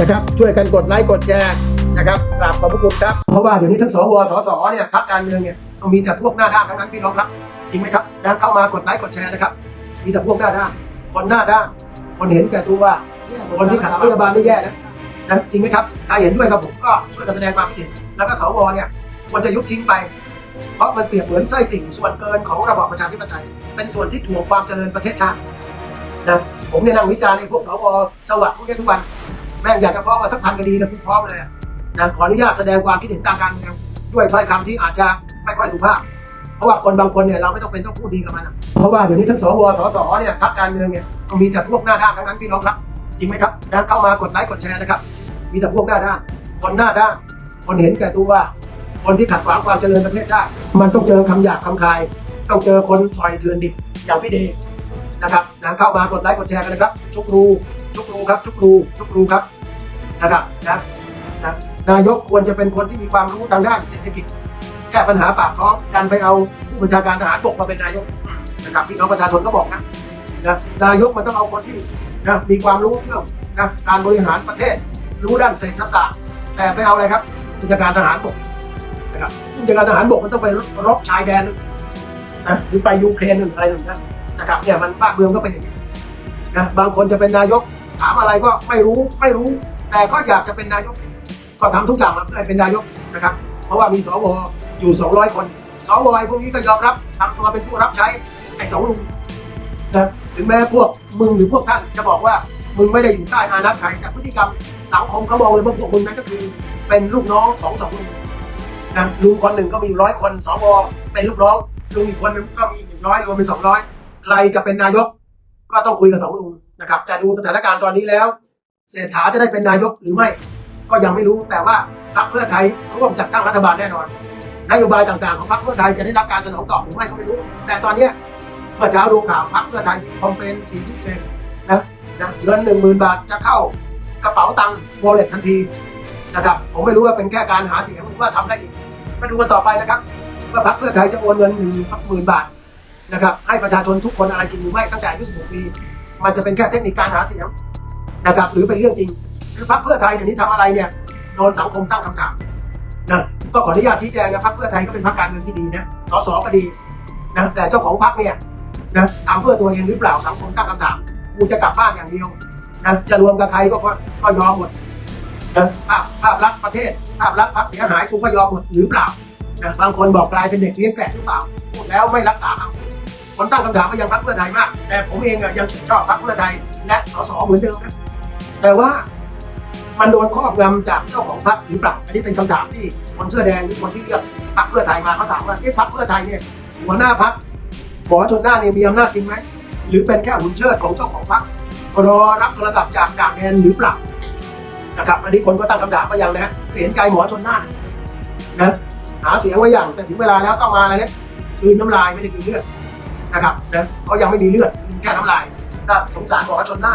นะครับ ช่วยกันกดไลค์กดแชร์นะครับกราบขอบพระคุณครับ เพราะว่าเดี๋ยวนี้ทั้งสวสสเนี่ยพรรคการเมืองเนี่ยมีแต่พวกหน้าด้านทั้งนั้นพี่น้องครับจริงไหมครับนะเข้ามากดไลค์กดแชร์นะครับ มีแต่พวกหน้าด้าน คนหน้าด้าน คนเห็นแก่ตัวคนที่ขัดรัฐบาลนี่แย่นะนะจริงไหมครับถ้าเห็นด้วยกับผมก็ช่วยกันแสดงความคิดเห็นแล้วก็สวเนี่ยควรจะยุบทิ้งไป เพราะมันเปรียบเหมือนไส้ติ่งส่วนเกินของระบอบประชาธิปไตยเป็นส่วนที่ถ่วงความเจริญประเทศชาตินะผมเนี่ยนั่งวิจารณ์ในพวกสวสวัสดิ์พวกนี้ทุกวัน แม่งอยากจะฟ้องมาสักพันคดีนะคุณพร้อมเลยนะขออนุญาตแสดงความคิดเห็นทางการเมืองด้วยถ้อยคำที่อาจจะไม่ค่อยสุภาพ เพราะว่าคนบางคนเนี่ยเราไม่ต้องเป็นต้องพูดดีกับมันอะเพราะว่าเดี๋ยวนี้ทั้งสวสสเนี่ยพรรคการเมืองเนี่ยมีแต่พวกหน้าด้านทั้งนั้นพี่น้องครับ จริงไหมครับนะเข้ามากดไลค์กดแชร์นะครับ มีแต่พวกหน้าด้าน คนหน้าด้าน คนเห็นแก่ตัวคนที่ขัดขวางความเจริญประเทศชาติมันต้องเจอคำหยาบคำคาย ต้องเจอคนถอยเถื่อนดิบอย่างพี่เดชนะครับนะเข้ามากดไลค์กดแชร์กันนะครับทุกรูทุกรูครับทุกรูทุกรูครับ นะครับนะนะนายกควรจะเป็นคนที่มีความรู้ทางด้านเศรษฐกิจ แก้ปัญหาปากท้องดันไปเอาผู้บัญชาการทหารบกมาเป็นนายกนะครับพี่น้องประชาชนก็บอกนะนะนายกมันต้องเอาคนที่นะมีความรู้เรื่องนะการบริหารประเทศ รู้ด้านเศรษฐศาสตร์แต่ไปเอาอะไรครับผู้บัญชาการทหารบกนะครับผู้บัญชาการทหารบกมันต้องไปรบชายแดนนะหรือไปยูเครนหรืออะไรหนึ่งนะนะครับเนี่ยมันบ้านเมืองก็เป็นอย่างนี้นะบางคนจะเป็นนายก ถามอะไรก็ไม่รู้ไม่รู้ แต่ก็อยากจะเป็นนายก ก็ทำทุกอย่างมาเพื่อให้เป็นนายกนะครับ เพราะว่ามีสวอยู่ 200 คนสวไอ้พวกนี้ก็ยอมรับทำตัวเป็นผู้รับใช้ไอ้สองลุงนะถึงแม้พวกมึงหรือพวกท่านจะบอกว่ามึงไม่ได้อยู่ใต้อานัตใครแต่พฤติกรรมสังคมเขามองเลยว่าพวกมึงนั้นก็คือเป็นลูกน้องของสองลุงนะลุงคนหนึ่งก็มีร้อยคนสวเป็นลูกน้องลุงอีกคนนึงก็มีหนึ่งร้อยรวมเป็นสองร้อยใครจะเป็นนายก ก็ต้องคุยกับสองลุง นะครับแต่ดูสถานการณ์ตอนนี้แล้ว เศรษฐาจะได้เป็นนายกหรือไม่ ก็ยังไม่รู้แต่ว่าพรรคเพื่อไทยร่วมจัดตั้งรัฐบาลแน่นอนนโยบายต่างๆของพรรคเพื่อไทยจะได้รับการสนองตอบหรือไม่ก็ไม่รู้ แต่ตอนนี้เมื่อเช้าดูข่าวพรรคเพื่อไทยคอมเพลนสีที่เป็นนะนะเงินหนึ่งหมื่นบาทจะเข้ากระเป๋าตังค์วอลเล็ตทันทีนะครับผมไม่รู้ว่าเป็นแค่การหาเสียงหรือว่าทำได้อีกมาดูกันต่อไปนะครับว่าพรรคเพื่อไทยจะโอนเงินหนึ่งหมื่นบาทนะครับให้ประชาชนทุกคนอะไรจริงหรือไม่ตั้งแต่อายุ16ปี มันจะเป็นแค่เทคนิคการหาเสียงนะครับหรือเป็นเรื่องจริง คือพรรคเพื่อไทยเดี๋ยวนี้ทำอะไรเนี่ยโดนสังคมตั้งคำถามนะก็ขออนุญาตชี้แจงนะพรรคเพื่อไทยก็เป็นพรรคการเมืองที่ดีนะสสก็ดีนะแต่เจ้าของพรรคเนี่ยนะทำเพื่อตัวเองหรือเปล่าสังคมตั้งคำถามกูจะกลับบ้านอย่างเดียวนะจะรวมกับใครก็ก็ก็ยอมหมดนะภาพภาพลักษณ์ประเทศภาพลักษณ์พรรคเสียหายกูก็ยอมหมดหรือเปล่านะบางคนบอกกลายเป็นเด็กเลี้ยงแกะหรือเปล่าพูดแล้วไม่รักษา คนตั้งคำถามมายังพรรคเพื่อไทยมาก แต่ผมเองอยังชอบพรรคเพื่อไทยและสสเหมือนเดิมนะแต่ว่ามันโดนครอบงำจากเจ้าของพรรคหรือเปล่าอันนี้เป็นคำถามที่คนเสื้อแดงหรือคนที่เลือกพรรคเพื่อไทยมาเขาถามว่าเอ๊ะพรรคเพื่อไทยเนี่ยหัวหน้าพรรคหมอชนหน้าเนี่ยมีอำนาจจริงไหมหรือเป็นแค่หุ่นเชิดของเจ้าของพรรครอรับโทรศัพท์จากต่างแดนหรือเปล่านะครับอันนี้คนก็ตั้งคำถามมาอย่างนะเห็นใจหมอชนหน้านะหาเสียงไว้อย่างแต่ถึงเวลาแล้วต้องมาอะไรเนี่ยคืนน้ำลายไม่ได้คืนเลือด นะครับนะเขายังไม่มีเลือดแค่น้ำลายถ้าสงสารหมอชนหน้า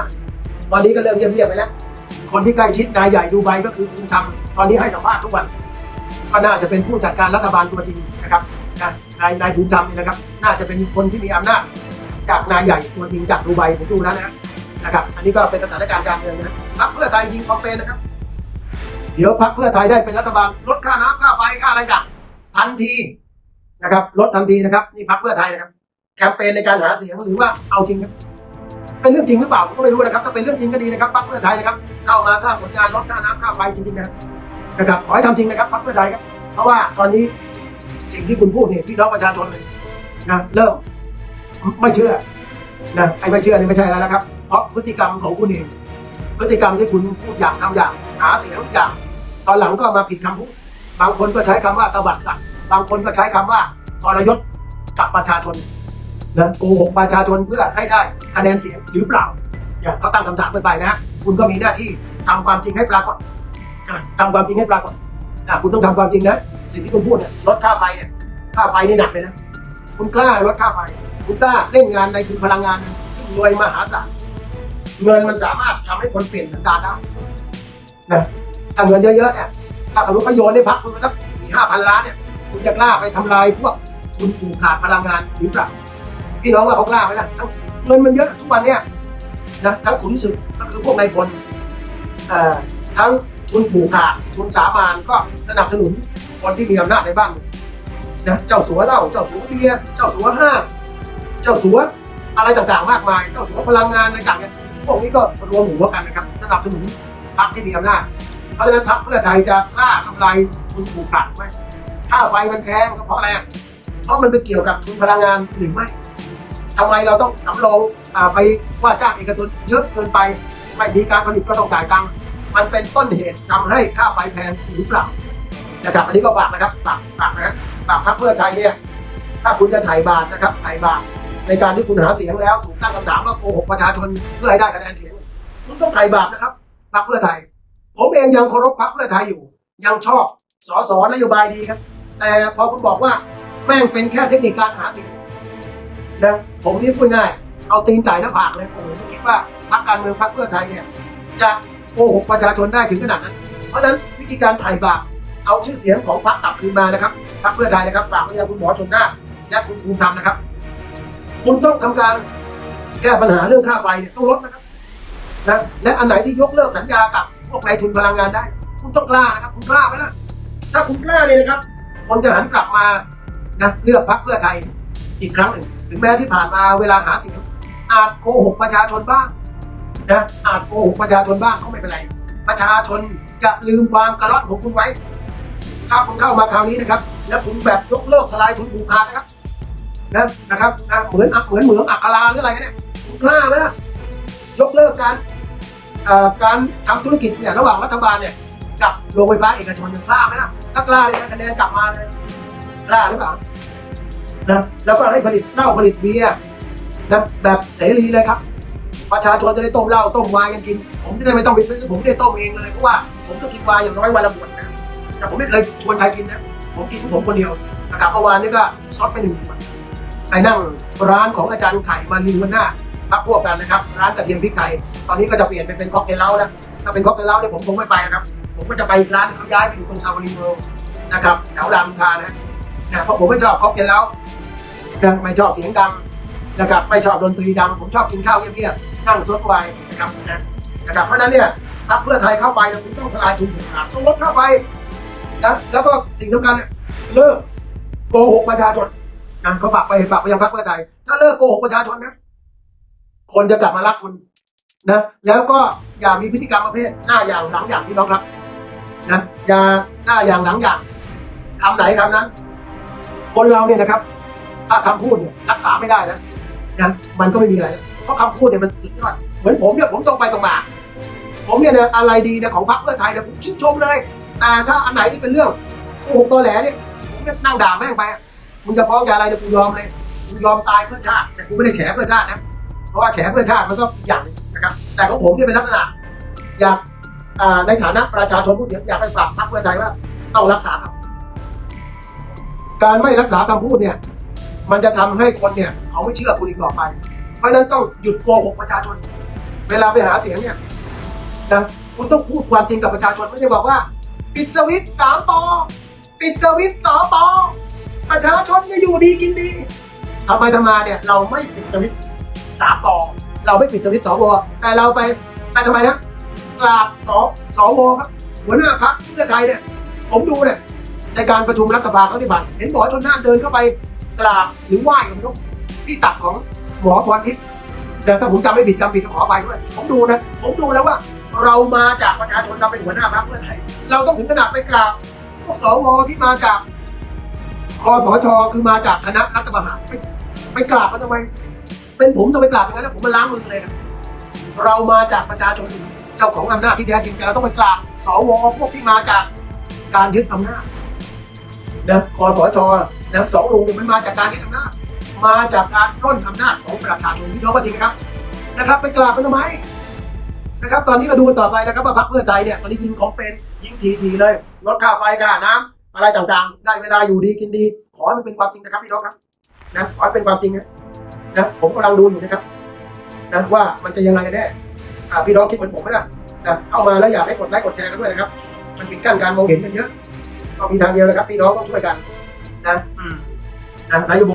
ตอนนี้ก็เริ่มเงียบๆไปแล้ว คนที่ใกล้ชิดนายใหญ่ดูไบก็คือคุณทำตอนนี้ให้สัมภาษณ์ทุกวันก็น่าจะเป็นผู้จัดการรัฐบาลตัวจริงนะครับนะนายนายภูมิธรรมนะครับ น่าจะเป็นคนที่มีอำนาจจากนายใหญ่ตัวจริงจากดูไบผมดูแล้วนะนะครับอันนี้ก็เป็นสถานการณ์การเมืองนะพรรคเพื่อไทยยิงคอมเปนนะครับ เดี๋ยวพรรคเพื่อไทยได้เป็นรัฐบาลลดค่าน้ำค่าไฟค่าอะไรต่างทันทีนะครับลดทันทีนะครับ นี่พรรคเพื่อไทยนะครับ แคมเปญในการหาเสียงหรือว่าเอาจริงครับเป็นเรื่องจริงหรือเปล่าผมก็ไม่รู้นะครับถ้าเป็นเรื่องจริงก็ดีนะครับพรรคเพื่อไทยนะครับเข้ามาสร้างผลงานลดค่าน้ำค่าไฟจริงๆนะนะครับขอให้ทำจริงนะครับพรรคเพื่อไทยครับเพราะว่าตอนนี้สิ่งที่คุณพูดเนี่ยพี่น้องประชาชนเลยนะเริ่มไม่เชื่อนะไอ้ไม่เชื่อนี่ไม่ใช่แล้วนะครับ เพราะพฤติกรรมของคุณเองพฤติกรรมที่คุณพูดอย่างทำอย่างหาเสียงอย่างตอนหลังก็มาผิดคำพูดบางคนก็ใช้คำว่าตบัดสัตว์บางคนก็ใช้คำว่าทรยศกับประชาชน นะโกหกประชาชนเพื่อให้ได้คะแนนเสียงหรือเปล่าเนี่ยเขาตั้งคำถามกันไปนะ คุณก็มีหน้าที่ทำความจริงให้ปรากฏทำความจริงให้ปรากฏคุณต้องทำความจริงนะสิ่งที่คุณพูดเนี่ยลดค่าไฟเนี่ยค่าไฟนี่หนักเลยนะคุณกล้าลดค่าไฟ คุณกล้าเล่นงานในทุนพลังงานซึ่งรวยมหาศาลเงินมันสามารถทำให้คนเปลี่ยนสันดานได้นะถ้าเงินเยอะๆเนี่ยถ้าสมมติเขาโยนให้พักคุณมาสักสี่ห้าพันล้านเนี่ยคุณจะกล้าไปทำลายพวกคุณผูกขาดพลังงานหรือเปล่า พี่น้องว่าเขากล้าไหมล่ะเงินมันเยอะทุกวันเนี่ยนะทั้งขุนศึกก็คือพวกนายพลทั้งทุนผูกขาดทุนสามานก็สนับสนุนคนที่มีอำนาจในบ้านนะเจ้าสัวเหล้าเจ้าสัวเบียร์เจ้าสัวห้าเจ้าสัวอะไรต่างๆมากมาย เจ้าสัวพลังงานต่างๆเนี่ยพวกนี้ก็รวมหัวกันนะครับสนับสนุนพรรคที่มีอำนาจเพราะฉะนั้นพรรคเพื่อไทยจะฆ่าทำลายทุนผูกขาดไหมค่าไฟมันแพงก็เพราะอะไรเพราะมันไปเกี่ยวกับทุนพลังงานหรือไม่ ทำไมเราต้องสำรองอไปว่าจ้างเอกชนเยอะเกินไป ไม่มีการผลิตก็ต้องจ่ายตังค์มันเป็นต้นเหตุทำให้ค่าไฟแพงหรือเปล่านะครับอันนี้ก็ฝากนะครับฝากฝากนะฝากพรรคเพื่อไทยเนี่ยถ้าคุณจะถ่ายบาทนะครับถ่ายบาทในการที่คุณหาเสียงแล้วถูกตั้งคำถามว่าโกหกประชาชนเพื่อให้ได้คะแนนเสียง คุณต้องถ่ายบาทนะครับพรรคเพื่อไทย ผมเองยังเคารพพรรคเพื่อไทยอยู่ ยังชอบสอสอนโยบายดีครับ แต่พอคุณบอกว่าแม่งเป็นแค่เทคนิคการหาเสียง นะผมนี่พูดง่าย เอาตีนจ่หน้าผากเลยผมไม่คิดว่าพรรคการเมืองพรรคเพื่อไทยเนี่ยจะโกหกประชาชนได้ถึงขนาดนั้น เพราะนั้นวิธีการถ่ายบาปเอาชื่อเสียงของพรรคกลับคืนมานะครับพรรคเพื่อไทยนะครับฝากไปยังคุณหมอชนน่านและคุณภูมิธรรมนะครับ คุณต้องทำการแก้ปัญหาเรื่องค่าไฟเนี่ยต้องลดนะครับนะและอันไหนที่ยกเลิกสัญญากับพวกนายทุนพลังงานได้ คุณต้องกล้านะครับ คุณกล้าไหมล่ะถ้าคุณกล้าเนี่ยนะครับ คนจะหันกลับมานะเลือกพรรคเพื่อไทยอีกครั้งหนึ่ง ถึงแม้ที่ผ่านมาเวลาหาเสียงอาจโกหกประชาชนบ้างนะอาจโกหกประชาชนบ้างก็ไม่เป็นไร ประชาชนจะลืมความกระล่อนของคุณไว้ถ้าคุณเข้ามาคราวนี้นะครับ แล้วคุณแบบยกเลิกสลายทุนผูกขาดนะครับนะนะครับนะเหมือนเหมือนเหมืองอัคราหรืออะไรเนี่ยคุณกล้าไหมล่ะยกเลิกการการทำธุรกิจเนี่ยระหว่างรัฐบาลเนี่ยกับโรงไฟฟ้าเอกชนกล้าไหมล่ะถ้ากล้าเลยนะคะแนนกลับมาเลยกล้าหรือเปล่า นะแล้วก็ให้ผลิตเหล้าผลิตเบียร์นะแบบเสรีเลยครับ ประชาชนจะได้ต้มเหล้าต้มไวน์กันกิน ผมจะได้ไม่ต้องไปซื้อผมได้ต้มเองเลยเพราะว่าผมก็กินไวน์อย่างน้อยวันละขวดนะแต่ผมไม่เคยชวนใครกินนะผมกินของผมคนเดียวนะครับเมื่อวานนี้ก็ซดไปหนึ่งขวดไปนั่งร้านของอาจารย์ไข่มารีวันหน้าพักพวกกันนะครับ ร้านกระเทียมพริกไทยตอนนี้ก็จะเปลี่ยนไปเป็นค็อกเทลเล้าแล้วถ้าเป็นค็อกเทลเล้าเนี่ยผมคงไม่ไปนะครับ ผมก็จะไปร้านเขาย้ายไปอยู่ตรงซาวารีโรนะครับแถวรามอินทรานะ นะเพราะผมไม่ชอบค็อกเทลเล้านะไม่ชอบเสียงดังนะครับไม่ชอบดนตรีดัง ผมชอบกินข้าวเงียบๆนั่งซดไวน์นะครับนะนะครับเพราะนั้นเนี่ยพรรคเพื่อไทยเข้าไปเนี่ยคุณต้องทลายทุนผูกขาดต้องลดค่าไฟนะแล้วก็สิ่งสำคัญเลิกโกหกประชาชนนะเขาฝากไปฝากไปยังพรรคเพื่อไทย ถ้าเลิกโกหกประชาชนนะคนจะกลับมารักคุณนะแล้วก็อย่ามีพฤติกรรมประเภทหน้าอย่างหลังอย่างพี่น้องครับนะอย่าหน้าอย่างหลังอย่างคำไหนคำนั้น คนเราเนี่ยนะครับ ถ้าคำพูดเนี่ยรักษาไม่ได้นะนะมันก็ไม่มีอะไร เพราะคำพูดเนี่ยมันสุดยอด เหมือนผมเนี่ยผมตรงไปตรงมา ผมเนี่ยนะอะไรดีนี่ยของพรรคเพื่อไทยนี่ยผมชื่นชมเลย แต่ถ้าอันไหนที่เป็นเรื่องโกหกตอแหลเนี่ยผมจะนั่งด่าแม่งไปมึงจะฟ้องอย่าอะไรเนี่ยกูยอมเลยกูยอมตายเพื่อชาติ แต่กูไม่ได้แฉเพื่อชาตินะ เพราะว่าแฉเพื่อชาติมันก็อีกอย่างนะครับ แต่ของผมเนี่ยเป็นลักษณะ อยากในฐานะประชาชนผู้เสียงอยากไปปรับพรรคเพื่อไทยว่าต้องรักษาครับ การไม่รักษาคำพูดเนี่ย มันจะทำให้คนเนี่ย เขาไม่เชื่อคุณอีกต่อไป เพราะฉะนั้นต้องหยุดโกหกประชาชน เวลาไปหาเสียงเนี่ยนะคุณต้องพูดความจริงกับประชาชนไม่ใช่บอกว่า ปิดสวิตช์สามปอปิดสวิตช์สองปอประชาชนจะอยู่ดีกินดีทำไปทำมาเนี่ย เราไม่ปิดสวิตช์สามปอเราไม่ปิดสวิตช์สวแต่เราไปไปทำไมนะกราบสอสอวครับหัวหน้าพรรคเพื่อไทยเนี่ย ผมดูเนี่ย ในการประชุมรัฐสภาครั้งที่ผ่านเห็นหมอชนน่านเดินเข้าไปกราบหรือไหว้กันไม่รู้ที่ตักของหมอพรทิพย์แต่ถ้าผมจำไม่ผิดจำผิดขอไปด้วยผมดูนะ ผมดูแล้วว่า เรามาจากประชาชนเราเป็นหัวหน้าพรรคเพื่อไทย เราต้องถึงขนาดไปกราบพวกสวที่มาจากคอสชคือมาจากคณะรัฐประหารไปไปกราบกันทำไม เป็นผมต้องไปกราบอย่างนั้นนะผมมาล้างมือเลยนะเรามาจากประชาชนเจ้าของอำนาจที่แท้จริงแต่เราต้องไปกราบสวพวกที่มาจากการยึดอำนาจ นะคอสชนะสองลุงเนี่ยมันมาจากการยึดอำนาจมาจากการปล้นอำนาจของประชาชนพี่น้องก็จริงนะครับ นะครับ ไปกราบมันทำไมนะครับ ตอนนี้ก็ดูกันต่อไปนะครับว่าพรรคเพื่อไทยเนี่ยตอนนี้ยิงของเป็นยิงทีทีเลยลดค่าไฟค่าน้ำอะไรต่างๆ ได้เวลาอยู่ดีกินดี ขอให้มันเป็นความจริงนะครับพี่น้องครับนะขอให้เป็นความจริงนะนะผมกำลังดูอยู่นะครับนะว่ามันจะยังไงกันแน่พี่น้องคิดเหมือนผมไหมล่ะนะเข้ามาแล้วอยากให้กดไลค์กดแชร์กันด้วยนะครับ มันปิดกั้นการมองเห็นกันเยอะ ก็มีทางเดียวนะครับ พี่น้องต้องช่วยกันนะอืมนะนายก